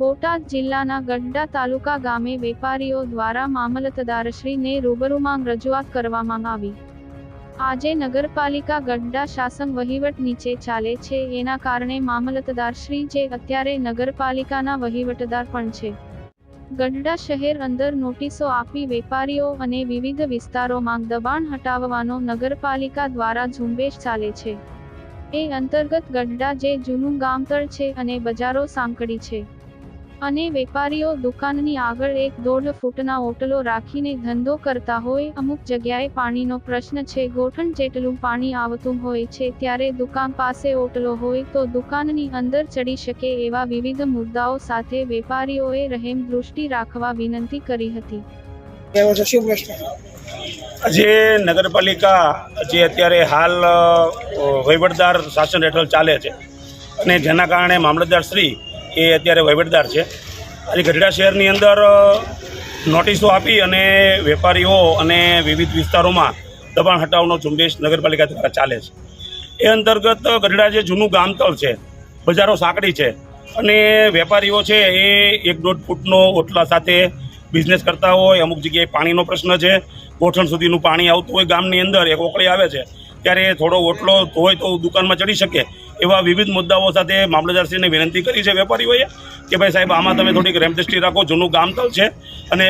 બોટાદ જિલ્લાના ગઢડા તાલુકા ગામે વેપારીઓ દ્વારા મામલતદારશ્રીને રૂબરૂમાં રજૂઆત કરવામાં આવી. આજે નગરપાલિકા ગઢડા શાસન વહીવટ નીચે ચાલે છે. એના કારણે મામલતદારશ્રી જે અત્યારે નગરપાલિકાના વહીવટદાર પણ છે. ગઢડા શહેર અંદર નોટિસો આપી વેપારીઓ અને વિવિધ વિસ્તારોમાં દબાણ હટાવવાનો નગરપાલિકા દ્વારા ઝુંબેશ ચાલે છે. એ અંતર્ગત ગઢડા જે જૂનું ગામતળ છે અને બજારો સાંકડી છે. અને વેપારીઓ દુકાનની આગળ એક દોઢ ફૂટના ઓટલો રાખીને ધંધો કરતા હોય અમુક જગ્યાએ પાણીનો પ્રશ્ન છે. ગોઠણ જેટલું પાણી આવતું હોય છે ત્યારે દુકાન પાસે ઓટલો હોય તો દુકાનની અંદર ચડી શકે એવા વિવિધ મુદ્દાઓ સાથે વેપારીઓએ રહેમ દૃષ્ટિ રાખવા વિનંતી કરી હતી. આજે નગરપાલિકા જે અત્યારે હાલ વહીવટદાર શાસન હેઠળ ચાલે છે અને જેના કારણે મામલતદાર શ્રી એ અત્યારે વહીવટદાર છે. આજે ગઢડા શહેરની અંદર નોટિસો આપી અને વેપારીઓ અને વિવિધ વિસ્તારોમાં દબાણ હટાવનો ઝુંબેશ નગરપાલિકા દ્વારા ચાલે છે. એ અંતર્ગત ગઢડા જે જૂનું ગામતળ છે, બજારો સાંકડી છે અને વેપારીઓ છે એ એક દોઢ ફૂટનો ઓટલા સાથે બિઝનેસ કરતા હોય, અમુક જગ્યાએ પાણીનો પ્રશ્ન છે, ગોઠણ સુધીનું પાણી આવતું હોય ગામની અંદર, એક ઓકળી આવે છે. ત્યારે થોડો ઓટલો હોય તો દુકાનમાં ચડી શકે એવા વિવિધ મુદ્દાઓ સાથે મામલતદારશ્રીને વિનંતી કરી છે વેપારીઓએ કે ભાઈ સાહેબ, આમાં તમે થોડીક રેમદૃષ્ટિ રાખો, જૂનું ગામતલ છે અને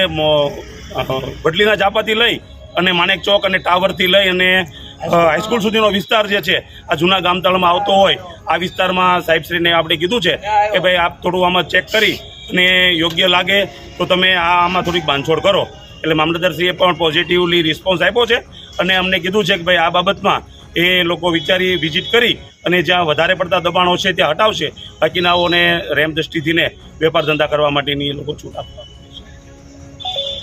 વડલીના ચાપાથી લઈ અને માણેક ચોક અને ટાવરથી લઈ અને હાઈસ્કૂલ સુધીનો વિસ્તાર જે છે, આ જૂના ગામતળમાં આવતો હોય, આ વિસ્તારમાં સાહેબશ્રીને આપણે કીધું છે કે ભાઈ આપ થોડું આમાં ચેક કરી અને યોગ્ય લાગે તો તમે આ આમાં થોડીક બાંધછોડ કરો. એટલે મામલતદારશ્રીએ પણ પોઝિટિવલી રિસ્પોન્સ આપ્યો છે અને અમને કીધું છે કે ભાઈ આ બાબતમાં એ લોકો વિચારી વિઝિટ કરી અને જ્યાં વધારે પડતા દબાણો છે ત્યાં હટાવશે. બાકીનાઓને રેમ દ્રષ્ટિથીને વેપાર ધંધા કરવા માટેની એ લોકો છૂટ આપવા.